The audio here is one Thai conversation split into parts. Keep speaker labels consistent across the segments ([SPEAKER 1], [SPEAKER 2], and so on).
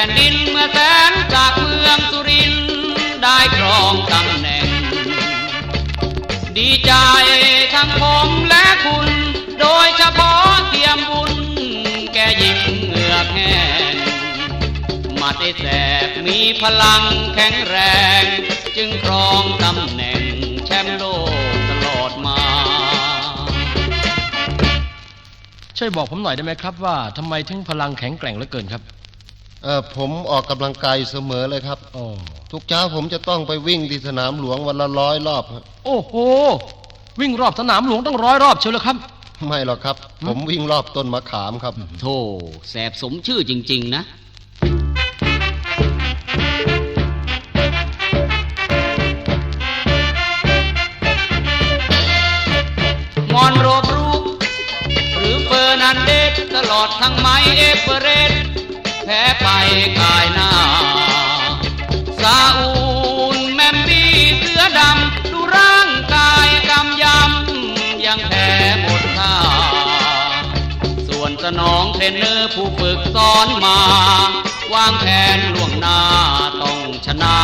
[SPEAKER 1] ผ่นดินเมื่อแสนจากเมืองสุรินได้ครองตำแหน่ง ดีใจทั้งผมและคุณ โดยเฉพาะเทียมบุญ แกยิ้มเหงือกแห้งมาได้แสบมีพลังแข็งแรง จึงครองตำแหน่งแชมป์โลกตลอดมา
[SPEAKER 2] ช่วยบอกผมหน่อยได้ไหมครับว่าทำไมถึงพลังแข็งแกร่งเหลือเกินครับ
[SPEAKER 3] เออผมออกกำลังกายเสมอเลยครับ
[SPEAKER 2] โอ้
[SPEAKER 3] ทุกเช้าผมจะต้องไปวิ่งที่สนามหลวงวันละร้อยรอบฮะ
[SPEAKER 2] โอ้โห วิ่งรอบสนามหลวงต้องร้อยรอบเชียวเลยครับ
[SPEAKER 3] ไม่หรอกครับ ผมวิ่งรอบต้นมะขามครับ
[SPEAKER 1] โธ่แสบสมชื่อจริง ๆ นะ มอนโรบรูปหรือเฟอร์นันเดสตลอดทั้งไม้เอเวอเรสต์ แพ้ไปกายหน้า ซาอูนแมมบี้เสือดำ ดูร่างกายกำยำ ยังแพ้หมดท่า ส่วนสนองเทรนเนอร์ผู้ฝึกสอนมา วางแผนล่วงหน้าต้องชนะ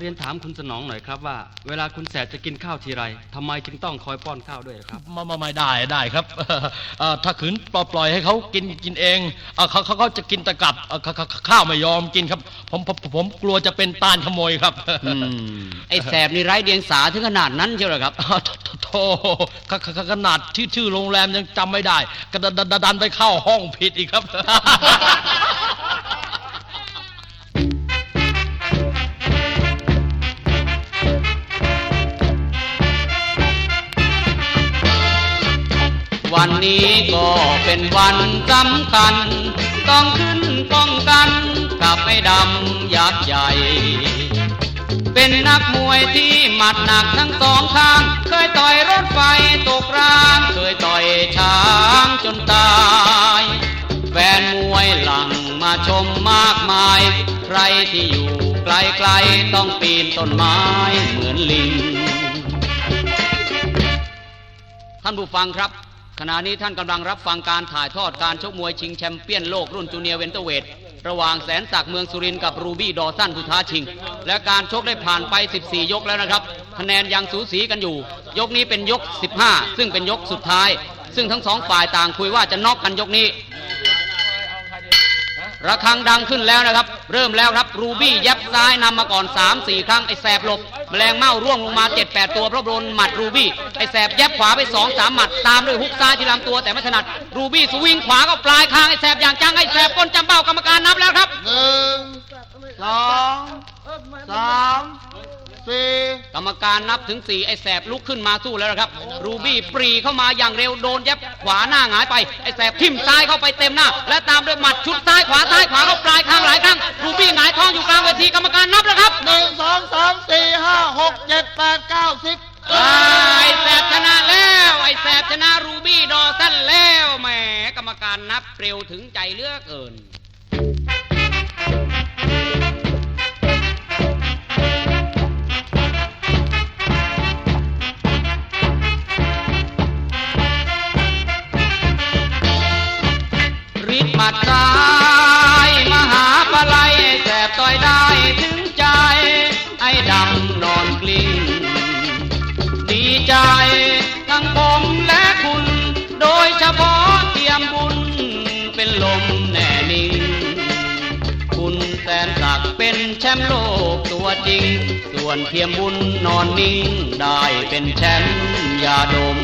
[SPEAKER 4] เรียนถามคุณสนองหน่อยครับว่า เวลาคุณแสบจะกินข้าวทีไรทำไมจึงต้องคอยป้อนข้าวด้วยครับ
[SPEAKER 2] มามาไม่ได้ได้ครับเอ่อถ้าขืนปล่อยปล่อยให้เขากินกินเองเอ่อเขาเขาเขาจะกินแตะกับเอ่อเขาเขาข้าวไม่ยอมกินครับ ผมผมผมกลัวจะเป็นตาลขโมยครับ
[SPEAKER 1] อืมไอ้แสบนี่ไร้เดียงสาถึงขนาดนั้นเชียวเหรอครับ
[SPEAKER 2] อ่าโถโถโถขขขขนาดที่ชื่อโรงแรมยังจำไม่ได้ก็ดันดันดันไปเข้าห้องผิดอีกครับ
[SPEAKER 1] วันนี้ก็เป็นวันสำคัญ ต้องขึ้นป้องกันกับไอ้ดำยักษ์ใหญ่ เป็นนักมวยที่หมัดหนักทั้งสองข้าง เคยต่อยรถไฟตกราง เคยต่อยช้างจนตายแฟนมวยหลังมาชมมากมาย ใครที่อยู่ไกลๆต้องปีนต้นไม้เหมือนลิงท่านผู้ฟังครับ ขณะนี้ท่านกำลังรับฟังการถ่ายทอดการชกมวยชิงแชมเปี้ยนโลกรุ่นจูเนียร์เวนเตอร์เวทระหว่างแสนศักดิ์เมืองสุรินทร์กับรูบี้ดอสันผู้ท้าชิง และการชกได้ผ่านไป 14 ยกแล้วนะครับ คะแนนยังสูสีกันอยู่ ยกนี้เป็นยก 15 ซึ่งเป็นยกสุดท้าย ซึ่งทั้งสองฝ่ายต่างคุยว่าจะน็อกกันยกนี้ ระฆังดังขึ้นแล้วนะครับ เริ่มแล้วครับรูบี้ยับซ้ายนำมาก่อน 3 4 ครั้งไอ้แสบหลบ แมลงเม่าร่วงลงมา 7 8 ตัวเพราะโดนหมัดรูบี้ไอ้แสบยับขวาไป 2 3 หมัด ตามด้วยฮุกซ้ายที่ลำตัวแต่ไม่ถนัด รูบี้สวิงขวาก็ปลายคางไอ้แสบอย่างจังไอ้แสบก้นจำเบ้ากรรมการนับแล้วครับ
[SPEAKER 3] หนึ่งสองสามสี่
[SPEAKER 1] ก รรมการนับถึง4ไอ้แสบลุกขึ้นมาสู้แล้วนะครับ รูบี้ปรีเข้ามาอย่างเร็วโดนยับขวาหน้าหงายไปไอ้แสบทิ่มซ้ายเข้าไปเต็มหน้า และตามด้วยหมัดชุดซ้ายขวาซ้ายขวาเข้าปลายคางหลายครั้งรูบี้หงายท้องอยู่กลางเวทีกรรมการนับแล้วครับ
[SPEAKER 3] หนึ่งสองสามสี่ห้าหกเจ็ดแปดเก้าสิบ
[SPEAKER 1] ไอ้แสบชนะแล้วไอ้แสบชนะรูบี้ดอสันแล้วแหมกรรมการนับเร็วถึงใจเหลือกเกิน มัดซ้ายมหาปลายแสบต่อยได้ถึงใจ ไอ้ดำนอนกลิ้งดีใจทั้งผมและคุณ โดยเฉพาะเตรียมบุญเป็นลมแน่นิ่ง คุณแสนศักดิ์เป็นแชมป์โลกตัวจริง ส่วนเทียมบุญนอนนิ่งได้เป็นแชมป์ยาดม